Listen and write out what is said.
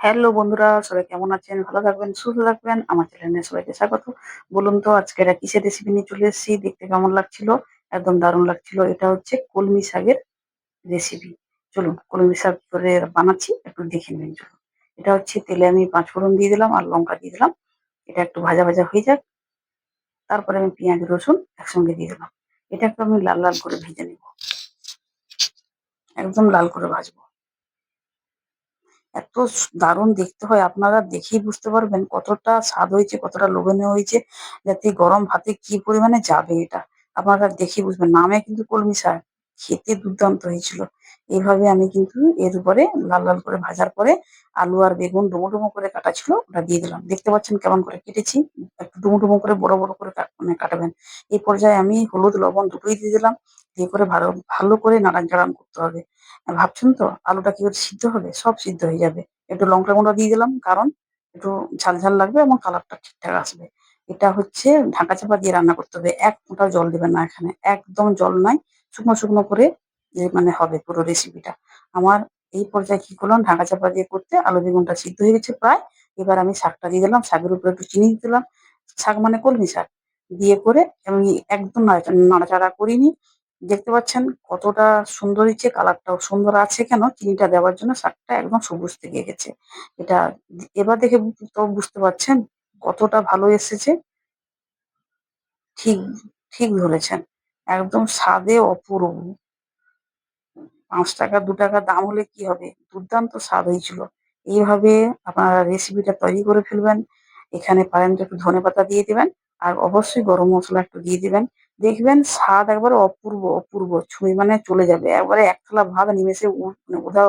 Hello বন্ধুরা, সবাই কেমন আছেন? ভালো থাকবেন, সুস্থ থাকবেন। আমার চ্যানেলে সবাইকে স্বাগত। বলুন তো আজকে এটা কিসের রেসিপি নিয়ে চলে এসেছি? দেখতে কেমন লাগছিল? একদম দারুণ লাগছিল। এটা হচ্ছে কলমি শাকের রেসিপি চলুন, কলমি শাক করে বানাচ্ছি। একটু দেখে নেবেন চলুন। এটা হচ্ছে তেলে আমি পাঁচ ফোড়ন দিয়ে দিলাম আর লঙ্কা দিয়ে দিলাম। এটা একটু ভাজা ভাজা হয়ে যাক। তারপরে আমি পেঁয়াজ, রসুন একসঙ্গে দিয়ে দিলাম। এটা একটু আমি লাল লাল করে ভেজে নেব। একদম লাল করে ভাজবো। এত দারুণ দেখতে হয়। আপনারা দেখেই বুঝতে পারবেন কতটা স্বাদ হয়েছে, কতটা লোভনীয় হয়েছে, যাতে গরম ভাতে কি পরিমাণে যাবে এটা। আপনারা দেখেই বুঝবেন। নামে কিন্তু কলমি শাক। খেতে দুর্দান্ত হয়েছিল এইভাবে আমি কিন্তু এর উপরে লাল লাল করে ভাজার পরে আলু আর বেগুন ডুমো ডুমো করে কাটা ছিল, ওটা দিয়ে দিলাম দেখতে পাচ্ছেন কেমন করে কেটেছি, একটু ডুমো ডুমো করে বড় বড় করে মানে কাটাবেন এই পর্যায়ে আমি হলুদ, লবণ দুটোই দিয়ে দিলাম, দিয়ে করে ভালো ভালো করে নাড়ান চাড়ান করতে হবে ভাবছেন তো, আলুটা কি সিদ্ধ হবে? সব সিদ্ধ হয়ে যাবে। একটু লঙ্কা গুঁড়ো দিয়ে দিলাম, কারণ একটু ঝাল ঝাল লাগবে এবং কালারটা ঠিকঠাক আসবে। এটা হচ্ছে ঢাকা চাপা দিয়ে রান্না করতে হবে। এক ফোঁটাও জল দিবেন না এখানে। একদম জল নাই। শুকনো শুকনো করে যে মানে হবে পুরো রেসিপিটা। আমার এই পর্যায়ে কি করলাম ঢাকা চাপা দিয়ে করতে আলু বেগুনটা সিদ্ধ হয়ে গেছে প্রায়। এবার আমি শাকটা দিয়ে দিলাম। শাকের উপরে একটু চিনি দিলাম। শাক মানে কলমি শাক। দিয়ে করে আমি একদম নাড়াচা নাড়াচাড়া করিনি। দেখতে পাচ্ছেন কতটা সুন্দর হয়েছে, কালারটাও সুন্দর আছে কেন চিনিটা দেওয়ার জন্য শাকটা একদম সবুজ থেকে গেছে এটা এবার দেখে তো বুঝতে পারছেন কতটা ভালো এসেছে ঠিক ঠিক ধরেছেন একদম স্বাদে অপূর্ব। পাঁচ টাকা, দু টাকা দাম হলে কি হবে? দুর্দান্ত স্বাদ হয়েছিল। এইভাবে আপনারা রেসিপিটা তৈরি করে ফেলবেন। এখানে পারেন একটু ধনেপাতা দিয়ে দেবেন আর অবশ্যই গরম মশলা একটু দিয়ে দিবেন। দেখবেন স্বাদ একবারে অপূর্ব অপূর্ব। ছুঁই মানে চলে যাবে। একবারে এক থালা ভাত নিমেষে মানে উধাও